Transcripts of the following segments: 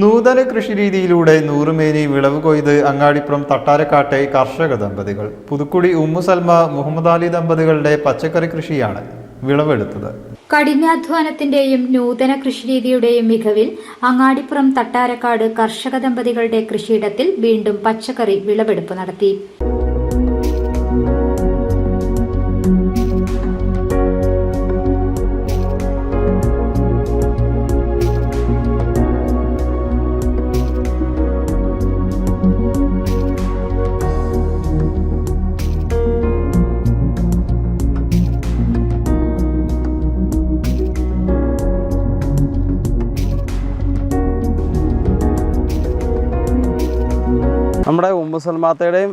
നൂതന കൃഷിരീതിയിലൂടെ നൂറുമേനി വിളവ് കൊയ്ത് അങ്ങാടിപ്പുറം തട്ടാരക്കാട്ടെ കർഷക ദമ്പതികൾ. പുതുക്കുടി ഉമ്മു സൽമ മുഹമ്മദ് അലി ദമ്പതികളുടെ പച്ചക്കറി കൃഷിയാണ് വിളവെടുത്തത്. കഠിനാധ്വാനത്തിന്റെയും നൂതന കൃഷിരീതിയുടെയും മികവിൽ അങ്ങാടിപ്പുറം തട്ടാരക്കാട് കർഷക ദമ്പതികളുടെ കൃഷിയിടത്തിൽ വീണ്ടും പച്ചക്കറി വിളവെടുപ്പ് നടത്തി. നമ്മുടെ ഉമ്മുസൽമാത്തയുടെയും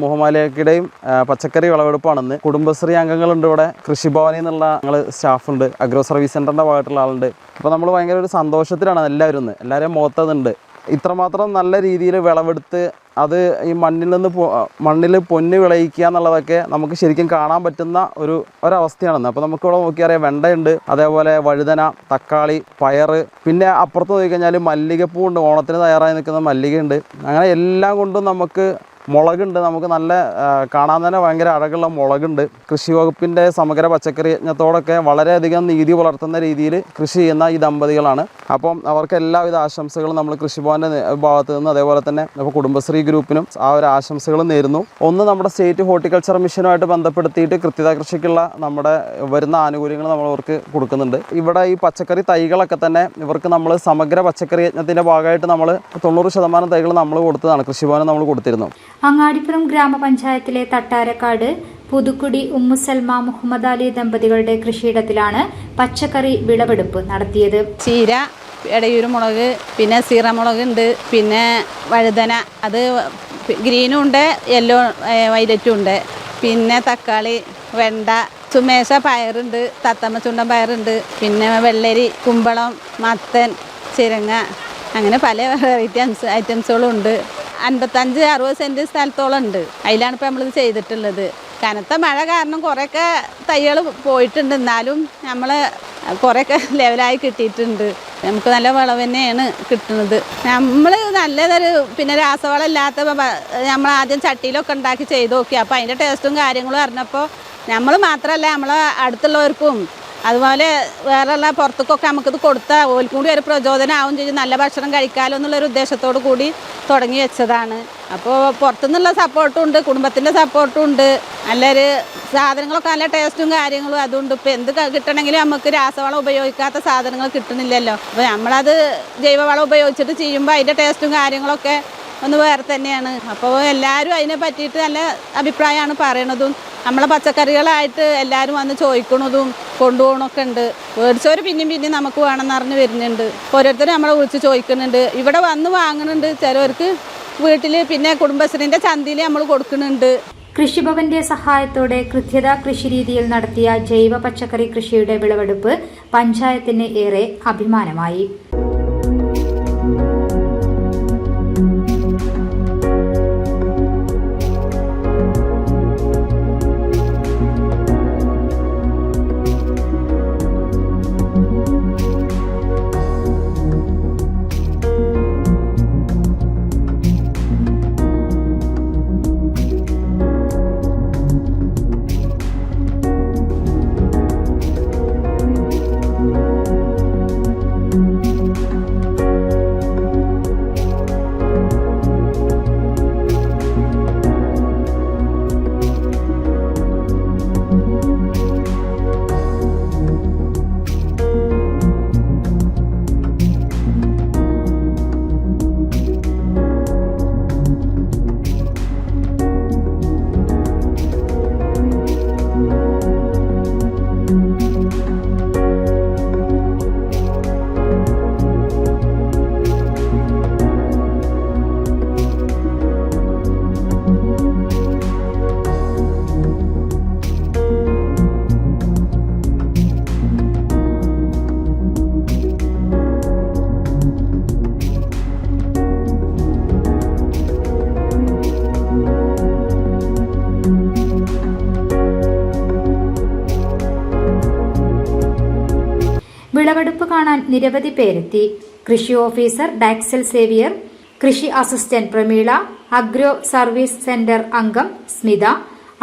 മുഹമാലിയക്കയുടെയും പച്ചക്കറി വിളവെടുപ്പാണെന്ന്. കുടുംബശ്രീ അംഗങ്ങളുണ്ട് ഇവിടെ. കൃഷിഭവനിൽ നിന്നുള്ള ഞങ്ങൾ സ്റ്റാഫുണ്ട്. അഗ്രോ സർവീസ് സെന്ററിന്റെ ഭാഗത്തുള്ള ആളുണ്ട്. അപ്പോൾ നമ്മൾ ഭയങ്കര ഒരു സന്തോഷത്തിലാണ് എല്ലാവരും ഒന്ന് എല്ലാവരെയും മുഖത്തതുണ്ട് ഇത്രമാത്രം നല്ല രീതിയിൽ വിളവെടുത്ത് അത് ഈ മണ്ണിൽ നിന്ന് മണ്ണിൽ പൊന്ന് വിളയിക്കുക എന്നുള്ളതൊക്കെ നമുക്ക് ശരിക്കും കാണാൻ പറ്റുന്ന ഒരു ഒരവസ്ഥയാണെന്ന്. അപ്പോൾ നമുക്കിവിടെ നോക്കിയറിയാം വെണ്ടയുണ്ട് അതേപോലെ വഴുതന തക്കാളി പയറ് പിന്നെ അപ്പുറത്ത് നോക്കിക്കഴിഞ്ഞാൽ മല്ലികപ്പൂ ഉണ്ട് ഓണത്തിന് തയ്യാറായി നിൽക്കുന്ന മല്ലികയുണ്ട്. അങ്ങനെ എല്ലാം കൊണ്ടും നമുക്ക് മുളകുണ്ട്. നമുക്ക് നല്ല കാണാൻ തന്നെ ഭയങ്കര അഴകുള്ള മുളകുണ്ട്. കൃഷി വകുപ്പിന്റെ സമഗ്ര പച്ചക്കറി യജ്ഞത്തോടൊക്കെ വളരെയധികം നീതി പുലർത്തുന്ന രീതിയിൽ കൃഷി ചെയ്യുന്ന ഈ ദമ്പതികളാണ്. അപ്പം അവർക്ക് എല്ലാവിധ ആശംസകളും നമ്മൾ കൃഷിഭവന്റെ ഭാഗത്ത് നിന്ന് അതേപോലെ തന്നെ ഇപ്പോൾ കുടുംബശ്രീ ഗ്രൂപ്പിനും ആ ഒരു ആശംസകളും നേരുന്നു. ഒന്ന് നമ്മുടെ സ്റ്റേറ്റ് ഹോർട്ടിക്കൾച്ചർ മിഷനുമായിട്ട് ബന്ധപ്പെടുത്തിയിട്ട് കൃത്യത കൃഷിക്കുള്ള നമ്മുടെ വരുന്ന ആനുകൂല്യങ്ങൾ നമ്മൾ അവർക്ക് കൊടുക്കുന്നുണ്ട്. ഇവിടെ ഈ പച്ചക്കറി തൈകളൊക്കെ തന്നെ ഇവർക്ക് നമ്മൾ സമഗ്ര പച്ചക്കറി യജ്ഞത്തിന്റെ ഭാഗമായിട്ട് നമ്മൾ തൊണ്ണൂറ് ശതമാനം തൈകൾ നമ്മൾ കൊടുത്തതാണ്. കൃഷിഭവന് നമ്മൾ കൊടുത്തിരുന്നു. അങ്ങാടിപ്പുറം ഗ്രാമപഞ്ചായത്തിലെ തട്ടാരക്കാട് പുതുക്കുടി ഉമ്മുസൽമ മുഹമ്മദ് അലി ദമ്പതികളുടെ കൃഷിയിടത്തിലാണ് പച്ചക്കറി വിളവെടുപ്പ് നടത്തിയത്. ചീര ഇടയൂര് മുളക് പിന്നെ സീറമുളക് ഉണ്ട് പിന്നെ വഴുതന അത് ഗ്രീനും ഉണ്ട് യെല്ലോ വൈലറ്റും ഉണ്ട്. പിന്നെ തക്കാളി വെണ്ട ചുമേശ പയറുണ്ട് തത്തമ്മ ചുണ്ടൻ പയറുണ്ട് പിന്നെ വെള്ളരി കുമ്പളം മത്തൻ ചിരങ്ങ അങ്ങനെ പല വെറൈറ്റി ഐറ്റംസുകളും ഉണ്ട് അൻപത്തഞ്ച് അറുപത് സെന്റ് സ്ഥലത്തോളം ഉണ്ട് അതിലാണ് ഇപ്പോൾ നമ്മളിത് ചെയ്തിട്ടുള്ളത്. കനത്ത മഴ കാരണം കുറേയൊക്കെ തൈകൾ പോയിട്ടുണ്ട്. എന്നാലും നമ്മൾ കുറേയൊക്കെ ലെവലായി കിട്ടിയിട്ടുണ്ട്. നമുക്ക് നല്ല വിളവ് തന്നെയാണ് കിട്ടുന്നത്. നമ്മൾ നല്ലതൊരു പിന്നെ രാസവളം ഇല്ലാത്ത നമ്മൾ ആദ്യം ചട്ടിയിലൊക്കെ ഉണ്ടാക്കി ചെയ്ത് നോക്കി. അപ്പോൾ അതിന്റെ ടേസ്റ്റും കാര്യങ്ങളും അറിഞ്ഞപ്പോൾ നമ്മൾ മാത്രമല്ല നമ്മളെ അടുത്തുള്ളവർക്കും അതുപോലെ വേറെയുള്ള പുറത്തേക്കൊക്കെ നമുക്കിത് കൊടുത്താൽ ഓൽക്കും കൂടി ഒരു പ്രചോദനമാവും ചെയ്യും. നല്ല ഭക്ഷണം കഴിക്കാമല്ലോ എന്നുള്ളൊരു ഉദ്ദേശത്തോടു കൂടി തുടങ്ങി വെച്ചതാണ്. അപ്പോൾ പുറത്തുനിന്നുള്ള സപ്പോർട്ടും ഉണ്ട് കുടുംബത്തിന്റെ സപ്പോർട്ടും ഉണ്ട്. നല്ലൊരു സാധനങ്ങളൊക്കെ നല്ല ടേസ്റ്റും കാര്യങ്ങളും അതുകൊണ്ട് ഇപ്പോൾ എന്ത് കിട്ടണമെങ്കിലും നമുക്ക് രാസവളം ഉപയോഗിക്കാത്ത സാധനങ്ങൾ കിട്ടുന്നില്ലല്ലോ അപ്പോൾ നമ്മളത് ജൈവവളം ഉപയോഗിച്ചിട്ട് ചെയ്യുമ്പോൾ അതിന്റെ ടേസ്റ്റും കാര്യങ്ങളൊക്കെ ഒന്ന് വേറെ തന്നെയാണ്. അപ്പോൾ എല്ലാവരും അതിനെ പറ്റിയിട്ട് നല്ല അഭിപ്രായമാണ് പറയണതും. നമ്മളെ പച്ചക്കറികളായിട്ട് എല്ലാവരും വന്ന് ചോദിക്കണതും കൊണ്ടുപോകണമൊക്കെ ഉണ്ട്. മേടിച്ചവർ പിന്നെയും പിന്നെയും നമുക്ക് വേണമെന്ന് അറിഞ്ഞ് വരുന്നുണ്ട്. ഓരോരുത്തരും നമ്മളെ വിളിച്ച് ചോദിക്കുന്നുണ്ട്. ഇവിടെ വന്ന് വാങ്ങുന്നുണ്ട് ചിലവർക്ക് വീട്ടിൽ പിന്നെ കുടുംബശ്രീന്റെ ചന്തയിൽ നമ്മൾ കൊടുക്കുന്നുണ്ട്. കൃഷിഭവന്റെ സഹായത്തോടെ കൃത്യത കൃഷിരീതിയിൽ നടത്തിയ ജൈവ പച്ചക്കറി കൃഷിയുടെ വിളവെടുപ്പ് പഞ്ചായത്തിന് ഏറെ അഭിമാനമായി. വിളവെടുപ്പ് കാണാൻ നിരവധി പേരെത്തി. കൃഷി ഓഫീസർ ഡാക്സൽ സേവിയർ കൃഷി assistant Prameela agro service centre അംഗം Smitha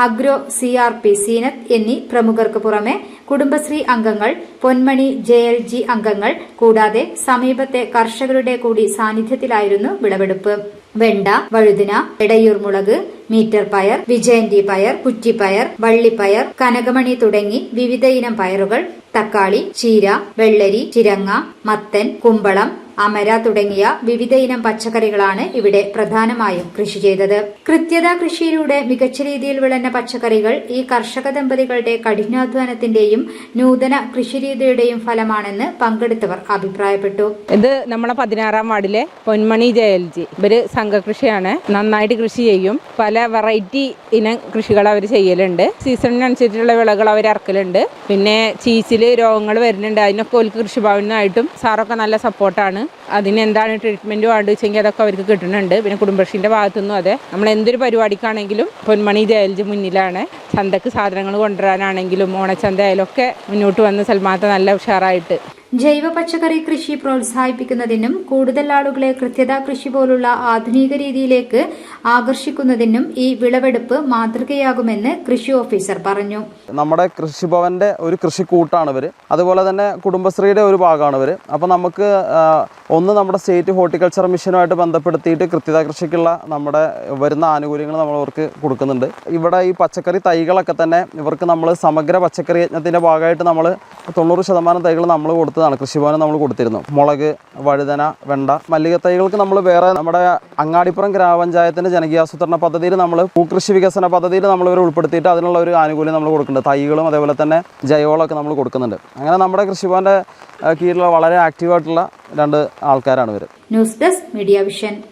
agro C R P Seenath എന്നീ പ്രമുഖർക്ക് പുറമെ കുടുംബശ്രീ അംഗങ്ങൾ പൊന്മണി ജെ എൽ ജി അംഗങ്ങൾ കൂടാതെ സമീപത്തെ കർഷകരുടെ കൂടി സാന്നിധ്യത്തിലായിരുന്നു വിളവെടുപ്പ്. വെണ്ട വഴുതിന എടയൂർ മുളക് മീറ്റർ പയർ വിജയന്തി പയർ കുറ്റിപ്പയർ വള്ളിപ്പയർ കനകമണി തുടങ്ങി വിവിധയിനം പയറുകൾ തക്കാളി ചീര വെള്ളരി ചിരങ്ങ മത്തൻ കുമ്പളം അമര തുടങ്ങിയ വിവിധയിനം പച്ചക്കറികളാണ് ഇവിടെ പ്രധാനമായും കൃഷി ചെയ്തത്. കൃത്യത കൃഷിയിലൂടെ മികച്ച രീതിയിൽ വിളഞ്ഞ പച്ചക്കറികൾ ഈ കർഷക ദമ്പതികളുടെ കഠിനാധ്വാനത്തിന്റെയും നൂതന കൃഷിരീതിയുടെയും ഫലമാണെന്ന് പങ്കെടുത്തവർ അഭിപ്രായപ്പെട്ടു. ഇത് നമ്മളെ പതിനാറാം വാർഡിലെ പൊന്മണി ജയൽജി. ഇവർ സംഘകൃഷിയാണ്. നന്നായിട്ട് കൃഷി ചെയ്യും. പല വെറൈറ്റി ഇനം കൃഷികൾ അവർ ചെയ്യലുണ്ട്. സീസണിനനുസരിച്ചുള്ള വിളകൾ അവർ ഇറക്കലുണ്ട് പിന്നെ ചീസിൽ രോഗങ്ങൾ വരുന്നുണ്ട്. അതിനൊക്കെ ഒരു കൃഷിഭവനായിട്ടും സാറൊക്കെ നല്ല സപ്പോർട്ടാണ് അതിന് എന്താണ് ട്രീറ്റ്മെന്റും വേണ്ടത് വെച്ചെങ്കിൽ അതൊക്കെ അവർക്ക് കിട്ടുന്നുണ്ട് പിന്നെ കുടുംബശ്രീന്റെ ഭാഗത്തുനിന്നും അതെ. നമ്മൾ എന്തൊരു പരിപാടിക്കാണെങ്കിലും പൊന്മണി ജയലജ് മുന്നിലാണ്. ചന്തക്ക് സാധനങ്ങൾ കൊണ്ടുവരാനാണെങ്കിലും ഓണച്ചന്ത ആയാലും ഒക്കെ മുന്നോട്ട് വന്ന് സൽമാത്ത നല്ല ഉഷാറായിട്ട് ജൈവ പച്ചക്കറി കൃഷി പ്രോത്സാഹിപ്പിക്കുന്നതിനും കൂടുതൽ ആളുകളെ കൃത്യതാ കൃഷി പോലുള്ള ആധുനിക രീതിയിലേക്ക് ആകർഷിക്കുന്നതിനും ഈ വിളവെടുപ്പ് മാതൃകയാകുമെന്ന് കൃഷി ഓഫീസർ പറഞ്ഞു. നമ്മുടെ കൃഷിഭവന്റെ ഒരു കൃഷിക്കൂട്ടാണ് ഇവർ അതുപോലെ തന്നെ കുടുംബശ്രീയുടെ ഒരു ഭാഗമാണ് ഇവർ അപ്പോൾ നമുക്ക് ഒന്ന് നമ്മുടെ സ്റ്റേറ്റ് ഹോർട്ടിക്കൾച്ചർ മിഷനുമായിട്ട് ബന്ധപ്പെടുത്തിയിട്ട് കൃത്യത കൃഷിക്കുള്ള നമ്മുടെ വരുന്ന ആനുകൂല്യങ്ങൾ നമ്മൾ അവർക്ക് കൊടുക്കുന്നുണ്ട്. ഇവിടെ ഈ പച്ചക്കറി തൈകളൊക്കെ തന്നെ ഇവർക്ക് നമ്മൾ സമഗ്ര പച്ചക്കറി യജ്ഞത്തിന്റെ ഭാഗമായിട്ട് നമ്മൾ തൊണ്ണൂറ് ശതമാനം തൈകൾ നമ്മൾ കൊടുത്തതാണ്. കൃഷിഭവന് നമ്മൾ കൊടുത്തിരുന്നു. മുളക് വഴുതന വെണ്ട മല്ലിക തൈകൾക്ക് നമ്മൾ വേറെ നമ്മുടെ അങ്ങാടിപ്പുറം ഗ്രാമപഞ്ചായത്തിന്റെ ജനകീയാസൂത്രണ പദ്ധതിയിൽ നമ്മൾ പൂക്കൃഷി വികസന പദ്ധതിയിൽ നമ്മൾ ഇവർ ഉൾപ്പെടുത്തിയിട്ട് അതിനുള്ള ഒരു ആനുകൂല്യം നമ്മൾ കൊടുക്കുന്നുണ്ട്. തൈകളും അതേപോലെ തന്നെ ജൈവവളമൊക്കെ നമ്മൾ കൊടുക്കുന്നുണ്ട്. അങ്ങനെ നമ്മുടെ കൃഷിഭവന്റെ കീഴിലുള്ള വളരെ ആക്റ്റീവായിട്ടുള്ള രണ്ട് ആൾക്കാരാണ് ഇവർ ന്യൂസ് ഡെസ്ക് മീഡിയ വിഷൻ.